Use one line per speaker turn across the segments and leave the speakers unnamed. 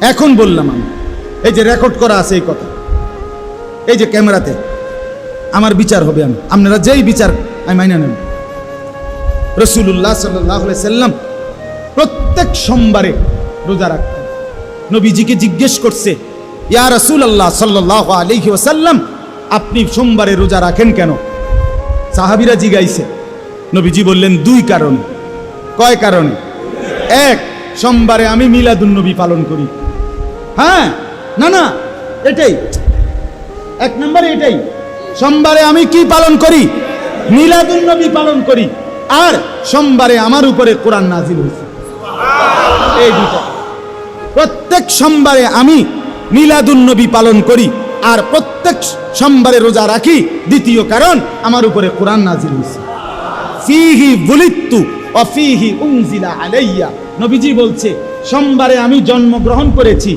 এখন বললাম আমি, এই যে রেকর্ড করা আছে এই কথা, এই যে ক্যামেরাতে, আমার বিচার হবে আমি, আপনারা যেই বিচার আমি মাইনা নেব। রসুল্লাহ সাল্লাহ সাল্লাম প্রত্যেক সোমবারে রোজা রাখতেন। নবীজিকে জিজ্ঞেস করছে, ইয়া রসুল আল্লাহ সাল্লাহ আলহি ওসাল্লাম আপনি সোমবারে রোজা রাখেন কেন? সাহাবিরা জিগাইছে, নবীজি বললেন, দুই কারণ। কয় কারণে? এক, সোমবারে আমি মিলাদুন্নবী পালন করি। হ্যাঁ না না, এটাই। এক নম্বরে এটাই। সোমবারে আমি কি পালন করি? মিলাদুন্নবী পালন করি। আর সোমবারে আমার উপরে কোরআন নাজিল হয়েছে। এই দুটো। প্রত্যেক সোমবারে আমি মিলাদুন্নবী পালন করি। আর প্রত্যেক সোমবারে রোজা রাখি। দ্বিতীয় কারণ, আমার উপরে কোরআন নাজিল হয়েছে। ফিহি বুলিত্তু অফিহি উনজিলা আলাইয়া। নবীজি বলছে, সোমবারে আমি জন্মগ্রহণ করেছি।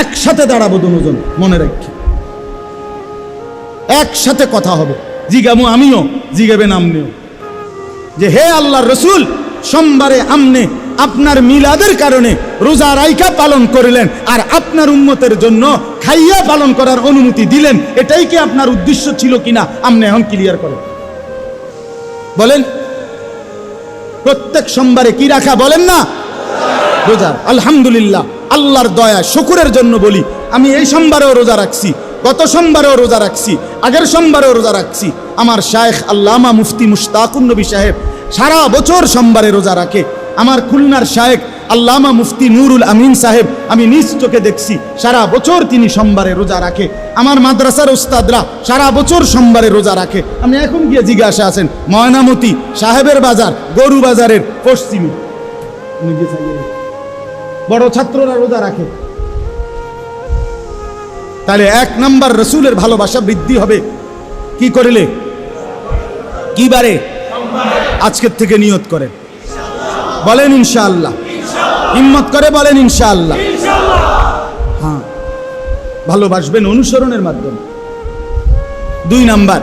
একসাথে দাঁড়াবো দুজন, মনে রাখি। একসাথে কথা হবে। জিগামু আমিও জিগাবেন আমনিও যে হে আল্লাহ রসুল, সোমবারে আমনে আপনার মিলাদের কারণে রোজা রাইকা পালন করলেন আর আপনার উন্মতের জন্য খাইয়া পালন করার অনুমতি দিলেন, এটাই কি আপনার উদ্দেশ্য ছিল কিনা আমনে এখন ক্লিয়ার করেন বলেন, প্রত্যেক সোমবারে কি রাখা বলেন না? রোজা। আলহামদুলিল্লাহ, আল্লাহর দয়া, শুকুরের জন্য বলি, আমি এই সোমবারেও রোজা রাখছি, গত সোমবারেও রোজা রাখছি, আগের সোমবারেও রোজা রাখছি। আমার শায়েখ আল্লামা মুফতি মুশতাকুন নবী সাহেব সারা বছর সোমবারে রোজা রাখে। আমার খুলনার শায়েখ আল্লামা মুফতি নুরুল আমিন সাহেব, আমি নিজ চোখে দেখছি, সারা বছর তিনি সোমবারে রোজা রাখে। আমার মাদ্রাসার ওস্তাদরা সারা বছর সোমবারে রোজা রাখে। আপনি এখন গিয়ে জিজ্ঞাসা আছেন, ময়নামতি সাহেবের বাজার গরু বাজারের পশ্চিমে বড় ছাত্ররা রোজা রাখে। তাহলে এক নাম্বার রসুলের ভালোবাসা বৃদ্ধি হবে। কি করিলে? কি বারে? আজকের থেকে নিয়ত করেন বলেন ইনশাআল্লাহ। হিম্মত করে বলেন ইনশাআল্লাহ। হ্যাঁ ভালোবাসবেন অনুসরণের মাধ্যমে। দুই নাম্বার,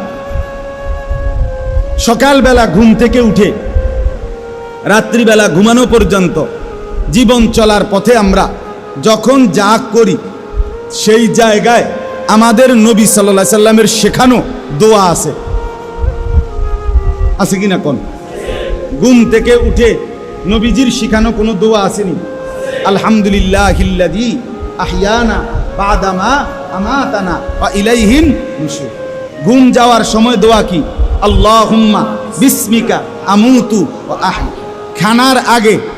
সকালবেলা ঘুম থেকে উঠে রাত্রিবেলা ঘুমানো পর্যন্ত জীবন চলার পথে আমরা যখন যা করি, সেই জায়গায় আমাদের নবী সাল্লা সাল্লামের শেখানো দোয়া আছে। আছে কি না কোন? ঘুম থেকে উঠে নবীজির শেখানো কোনো দোয়া আসেনি। আলহামদুলিল্লাহ হিল্লাদি আহিয়ানা বাদামা আমাতানা বা ইলাইহিন ঘুম যাওয়ার সময় দোয়া কি? আল্লাহুম্মা বিস্মিকা আমুতু আহি খানার আগে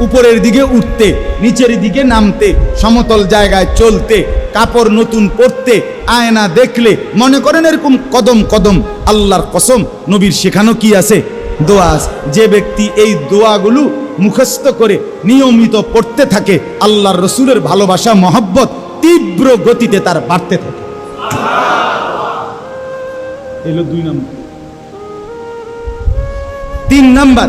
উপরের দিকে উঠতে, নিচের দিকে নামতে, সমতল জায়গায় চলতে, কাপড় নতুন পরতে, আয়না দেখলে মনে করেন এরকম কদম কদম আল্লাহর কসম, নবীর শেখানো কি আছে? দোয়া যে ব্যক্তি এই দোয়াগুলো মুখস্থ করে নিয়মিত পড়তে থাকে, আল্লাহর রসুলের ভালোবাসা, মহব্বত তীব্র গতিতে তার বাড়তে থাকে। এলো দুই নম্বর। তিন নাম্বার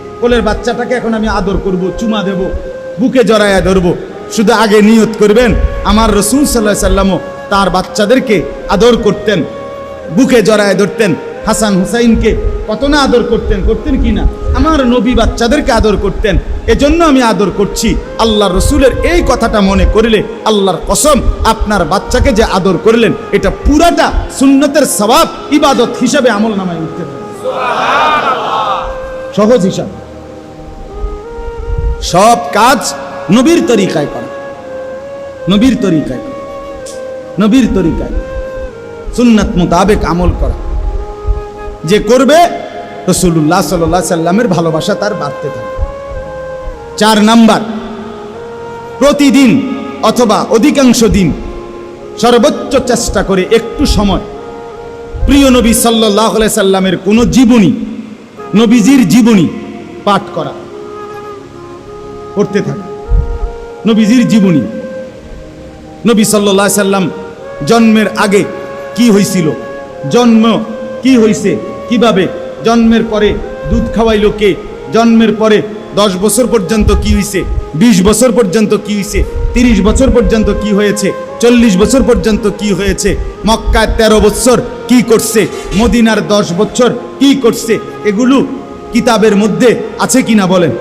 কোলের বাচ্চাটাকে এখন আমি আদর করব, চুমা দেব, বুকে জড়ায়া ধরব। শুধু আগে নিয়ত করবেন, আমার রসুল সাল্লাহ সাল্লামও তার বাচ্চাদেরকে আদর করতেন, বুকে জড়ায় ধরতেন। হাসান হুসাইনকে কত না আদর করতেন করতেন কি না? আমার নবী বাচ্চাদেরকে আদর করতেন, এজন্য আমি আদর করছি। আল্লাহ রসুলের এই কথাটা মনে করলে আল্লাহর কসম, আপনার বাচ্চাকে যে আদর করলেন, এটা পুরাটা সুন্নতের সবাব ইবাদত হিসাবে আমল নামায় উঠতে সহজ হিসাব। সব কাজ নবীর তরিকায় করা। নবীর তরিকায় নবীর তরিকায়। সুন্নাত মোতাবেক আমল করা। যে করবে রসুল্লাহ সাল্লাহ সাল্লামের ভালোবাসা তার বাড়তে থাকে চার নাম্বার, প্রতিদিন অথবা অধিকাংশ দিন সর্বোচ্চ চেষ্টা করে একটু সময়। প্রিয় নবী সাল্লাহ সাল্লামের কোনো জীবনী, নবীজির জীবনী পাঠ করা। পড়তে থাকে। নবীজির জীবনী। নবী সাল্লাহ সাল্লাম জন্মের আগে কি হয়েছিল জন্ম কি হয়েছে কীভাবে জন্মের পরে দুধ খাওয়াইলো কে? জন্মের পরে দশ বছর পর্যন্ত কি হয়েছে বিশ বছর পর্যন্ত কি হয়েছে তিরিশ বছর পর্যন্ত কি হয়েছে? চল্লিশ বছর পর্যন্ত কি হয়েছে? মক্কায় তেরো বছর কি করছে? মদিনার দশ বছর কি করছে? এগুলো কিতাবের মধ্যে আছে কিনা বলেন?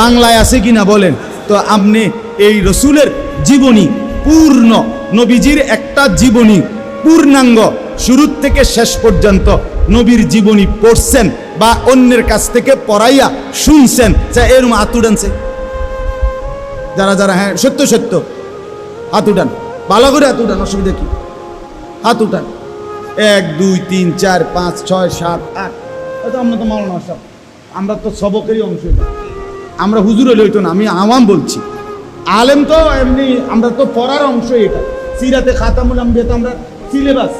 বাংলায় আছে কিনা বলেন। তো আপনি এই রসুলের জীবনী, পূর্ণ নবীজির একটা জীবনী, পূর্ণাঙ্গ শুরু থেকে শেষ পর্যন্ত নবীর জীবনী পড়ছেন বা অন্যের কাছ থেকে পড়াইয়া শুনছেন, যা এরম আতুডানছে যারা যারা হ্যাঁ সত্য সত্য। উঠান। ভালো করে উঠান, অসুবিধা কি? হাত এক, দুই, তিন, চার, পাঁচ, ছয়, সাত, আট। আমরা তো মাওলানা সব আমরা তো সবকেরই অংশ এটা। আমরা হুজুর হলে হইতো না, আমি আওয়াম বলছি। আলেম তো এমনি, আমরা তো পড়ার অংশ এটা। সিরাতে খাতামুল আম্বিয়া তো আমরা সিলেবাস।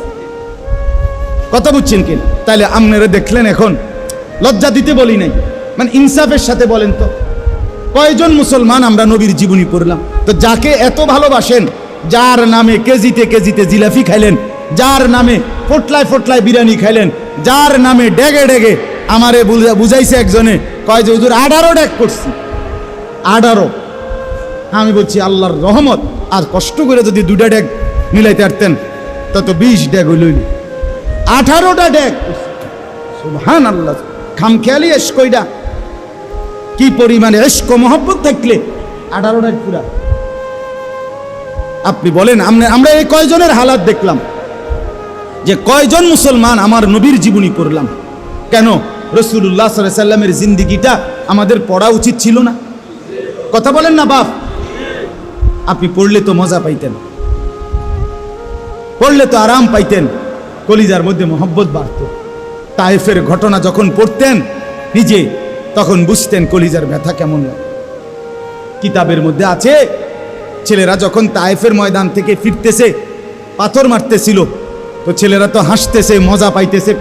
কথা বুঝছেন কি তাইলে আপনারা দেখলেন এখন, লজ্জা দিতে বলি নাই। মানে ইনসাফের সাথে বলেন তো। কয়জন মুসলমান আমরা নবীর জীবনী পড়লাম? তো যাকে এত ভালোবাসেন, যার নামে কেজিতে কেজিতে জিলাফি খাইলেন, যার নামে ফোটলায় ফোটলায় বিরিয়ানি খাইলেন, যার নামে ডেগে ডেগে, আমারে বুঝা- বুঝাইছে একজনে কয় যে, হুজুর, আঠারো ডেক করছি। আঠারো। আমি বলছি, আল্লাহর রহমত, আর কষ্ট করে যদি দুটা ডেক মিলাইতে পারতেন তত বিশ ডেক হইল আঠারোটা ডেক সুবহান আল্লাহ খামখেয়ালি এস কইডা? কি পরিমাণে এস্ক মহব্বত থাকলে আঠারো আঠারোটা পুরা। আপনি বলেন আমরা আমরা এই কয়জনের হালাত দেখলাম? যে, কয়জন মুসলমান আমার নবীর জীবনী করলাম কেন? রসুল্লাহ সাল্লামের জিন্দিগিটা আমাদের পড়া উচিত ছিল না। কথা বলেন না, বাপ। আপনি পড়লে তো মজা পাইতেন। পড়লে তো আরাম পাইতেন। কলিজার মধ্যে মোহব্বত বাড়ত। তাইফের ঘটনা যখন পড়তেন নিজে, তখন বুঝতেন কলিজার ব্যথা কেমন লাগে। কিতাবের মধ্যে আছে, ছেলেরা যখন তাইফের ময়দান থেকে ফিরতেছে, পাথর মারতেছিল, তো ছেলেরা তো হাসতেছে, মজা পাইতেছে।